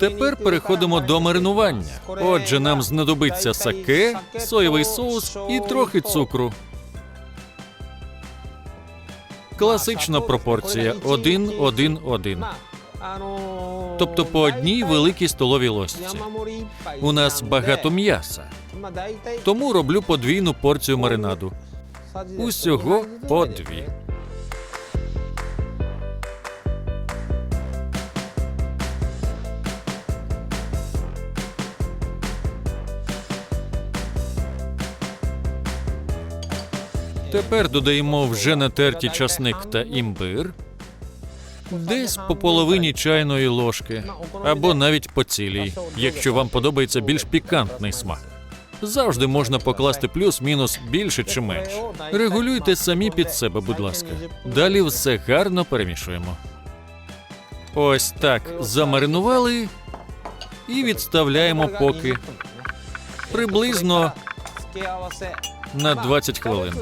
Тепер переходимо до маринування. Отже, нам знадобиться саке, соєвий соус і трохи цукру. Класична пропорція 1-1-1. Тобто по одній великій столовій ложці. У нас багато м'яса, тому роблю подвійну порцію маринаду. Усього по дві. Тепер додаємо вже натерті часник та імбир. Десь по половині чайної ложки, або навіть по цілій, якщо вам подобається більш пікантний смак. Завжди можна покласти плюс-мінус більше чи менше. Регулюйте самі під себе, будь ласка. Далі все гарно перемішуємо. Ось так замаринували і відставляємо поки приблизно на 20 хвилин.